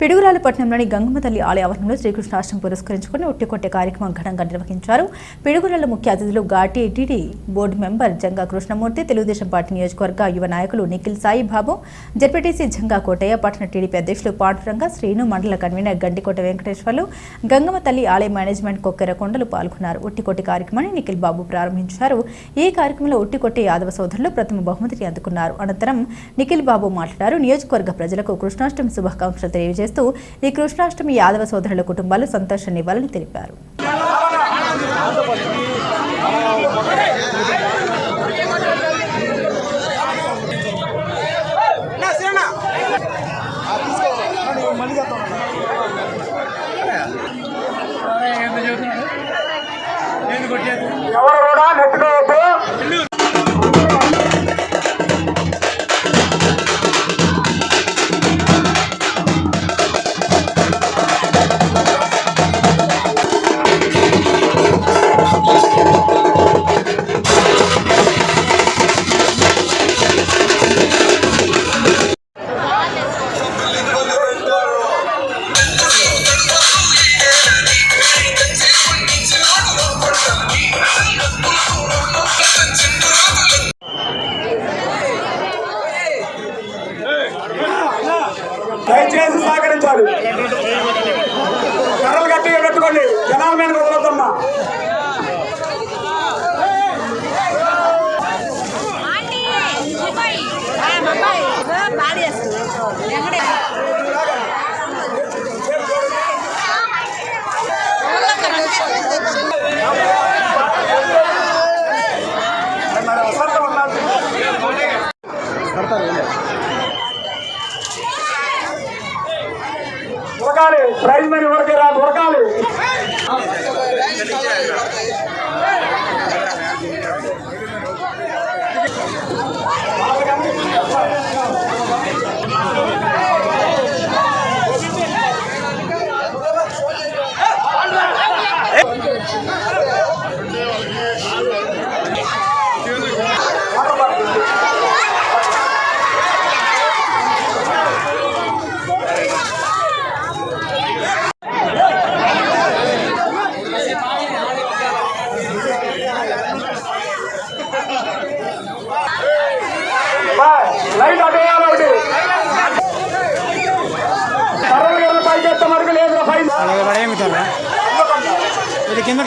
పిడుగురాలపట్నంలోని గంగమ్మ తల్లి ఆలయ ఆవరణలో శ్రీకృష్ణాష్టమి పురస్కరించుకుని ఉట్టికొట్టే కార్యక్రమం ఘనంగా నిర్వహించారు. పిడుగురాల ముఖ్య అతిథులు ఘాటి TD board member Janga Krishnamurthy Telugu Desam party నియోజకవర్గ యువ నాయకులు నిఖిల్ సాయి బాబు జెడ్పీటీసీ జంగా కోటయ్య పట్టణ టీడీపీ అధ్యక్షులు పాండురంగ శ్రీను మండల కన్వీనర్ గండికోట వెంకటేశ్వర్లు గంగమ్మ తల్లి ఆలయ మేనేజ్మెంట్ కొక్కెర కొండలు పాల్గొన్నారు. ఉట్టికొట్టి కార్యక్రమాన్ని నిఖిల్ బాబు ప్రారంభించారు. ఈ కార్యక్రమంలో ఉట్టికొట్టి యాదవ సోదరులు ప్రథమ బహుమతిని అందుకున్నారు. అనంతరం నిఖిల్ బాబు మాట్లాడారు. నియోజకవర్గ ప్రజలకు కృష్ణాష్టమి శుభాకాంక్షలు చేస్తూ ఈ కృష్ణాష్టమి యాదవ సోదరుల కుటుంబాలు సంతోషాన్ని ఇవ్వాలని తెలిపారు. ఎవరు కూడా నెట్టుకో దయచేసి సహకరించాలి. కర్రలు గట్టిగా పెట్టుకోండి. జనాల మీద వదలొద్దమ్మా ఆంటీ ఉరకాలి ప్రైజ్ మనీ ఉరకే లైట్ అటు వేయాలి ఒకటి కర్రలు కర్రలు పైకి ఎత్తే మరకు లేదు పైన ఇది కింద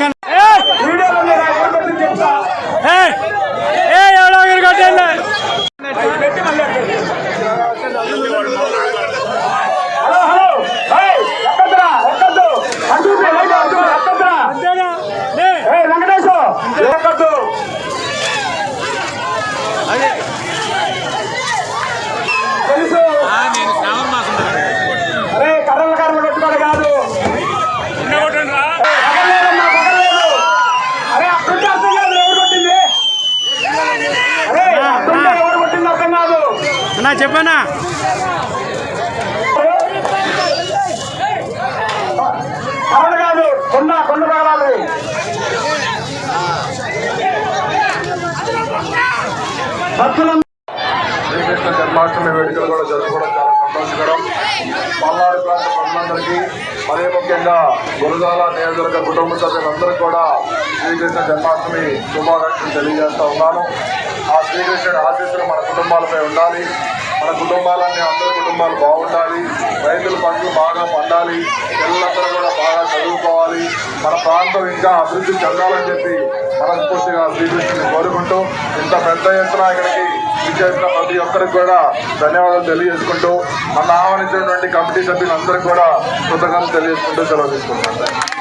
అన్నా చెప్పనా? కర్రలు కాదు కొండ కొండ పగలాలి భక్తులందరూ శ్రీకృష్ణ జన్మాష్టమి వేడుకలు కూడా జరుపుకోవడం చాలా సంతోషకరం పల్నాడు ప్రాంత ప్రజలందరికీ మరీ ముఖ్యంగా గురజాల నియోజకవర్గ కుటుంబ సభ్యులందరూ కూడా శ్రీకృష్ణ జన్మాష్టమి శుభాకాంక్షలు తెలియజేస్తా ఉన్నాను. ఆ శ్రీకృష్ణుడి ఆశీస్సులు మన కుటుంబాలపై ఉండాలి. మన కుటుంబాలన్నీ అందరి కుటుంబాలు బాగుండాలి. రైతుల పంటలు బాగా పండాలి. పిల్లలందరూ కూడా బాగా చదువుకోవాలి. మన ప్రాంతం ఇంకా అభివృద్ధి చెందాలని చెప్పి మనస్ఫూర్తిగా శ్రీకృష్ణుని కోరుకుంటూ ఇంత పెద్ద ఎత్తున ఇక్కడికి విచ్చేసిన ప్రతి ఒక్కరికి కూడా ధన్యవాదాలు తెలియజేసుకుంటూ మన ఆహ్వానించినటువంటి కమిటీ సభ్యులందరికీ కూడా కృతజ్ఞతలు తెలియజేసుకుంటూ సెలవు తీసుకుంటాను